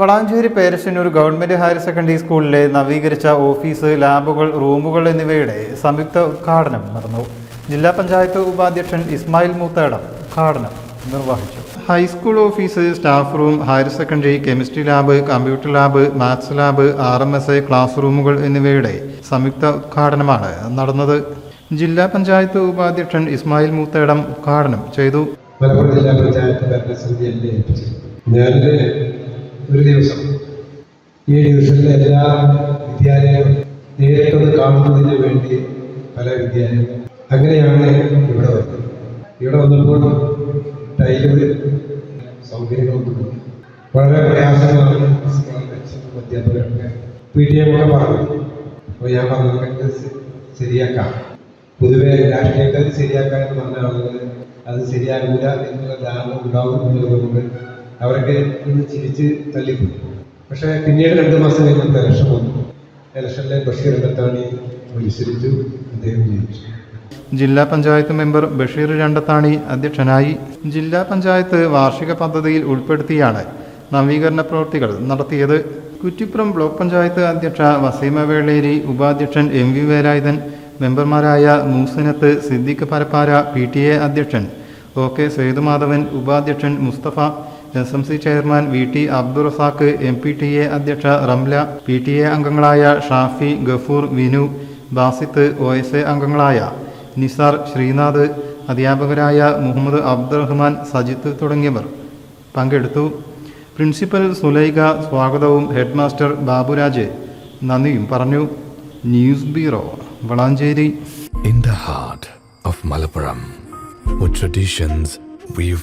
Valanchery Perassannur government higher secondary സ്കൂളിലെ നവീകരിച്ച office ലാബുകൾ റൂമുകൾ എന്നിവയുടെ സംയുക്ത ഉദ്ഘാടനം നടന്നു. ജില്ലാ പഞ്ചായത്ത് ഉപാധ്യക്ഷൻ ഇസ്മായിൽ മൂത്തേടം ഉദ്ഘാടനം നിർവഹിച്ചു. High school office staff room higher secondary chemistry lab computer lab maths lab R M S I class റൂമുകൾ എന്നിവയുടെ സംയുക്ത ഉദ്ഘാടനമാണ് നടന്നത്. ജില്ലാ പഞ്ചായത്ത് ഉപാധ്യക്ഷൻ ഇസ്മായിൽ മൂത്തേടം ഉദ്ഘാടനം ചെയ്തു. മലപ്പുറം ജില്ലാ പഞ്ചായത്ത് ഭരണസമിതി ഞാനിത് ഒരു ദിവസം. ഈ ഡിവിഷനിലെ എല്ലാ വിദ്യാലയങ്ങളും നേരിട്ടൊന്ന് കാണുന്നതിന് വേണ്ടി പല വിദ്യാലയങ്ങളും. അങ്ങനെയാണ് ഇവിടെ വന്നത്. ഇവിടെ വന്നപ്പോൾ ടൈൽ സൗകര്യങ്ങളൊന്നും വളരെ പ്രയാസങ്ങളാണ് അധ്യാപകരൊക്കെ. പി ടി എം ഒക്കെ പറഞ്ഞു. അപ്പോൾ ഞാൻ പറഞ്ഞതൊക്കെ ശരിയാക്കാം. പൊതുവെ രാഷ്ട്രീയക്കാർ ശരിയാക്കാൻ പറഞ്ഞ ആളുകൾ അത് ശരിയാകില്ല എന്നുള്ള ധാരണ ഉണ്ടാവും എന്നുള്ളതുകൊണ്ട് അവരൊക്കെ ഇന്ന് ചിരിച്ച് തള്ളിപ്പോയി പക്ഷേ പിന്നീട് രണ്ട് മാസം കഴിഞ്ഞപ്പോൾ ഇലക്ഷൻ വന്നു. ഇലക്ഷനിലെ ബഷീർ രണ്ടത്താണി മത്സരിച്ചു അദ്ദേഹം ജയിച്ചു. ജില്ലാ പഞ്ചായത്ത് മെമ്പർ ബഷീർ രണ്ടത്താണി അധ്യക്ഷനായി ജില്ലാ പഞ്ചായത്ത് വാർഷിക പദ്ധതിയിൽ ഉൾപ്പെടുത്തിയാണ് നവീകരണ പ്രവൃത്തികൾ നടത്തിയത്. കുറ്റിപ്പുറം ബ്ലോക്ക് പഞ്ചായത്ത് അധ്യക്ഷ വസീമ വേളേരി ഉപാധ്യക്ഷൻ എം വി വേലായുധൻ മെമ്പർമാരായ Moosinath Siddique Parappara P T A അധ്യക്ഷൻ ഒ കെ സേതുമാധവൻ ഉപാധ്യക്ഷൻ Musthafa S M C chairman V T Abdurazak M P T A അധ്യക്ഷ റംല പി ടി എ അംഗങ്ങളായ Shafi Gafoor Vinu Basith O S A അംഗങ്ങളായ നിസാർ ശ്രീനാഥ് അധ്യാപകരായ മുഹമ്മദ് അബ്ദുറഹ്മാൻ സജിത്ത് തുടങ്ങിയവർ പങ്കെടുത്തു. Principal Sulaikha സ്വാഗതവും head master Baburaj നന്ദിയും പറഞ്ഞു. News bureau Valanchery. In the heart of Malappuram with traditions weave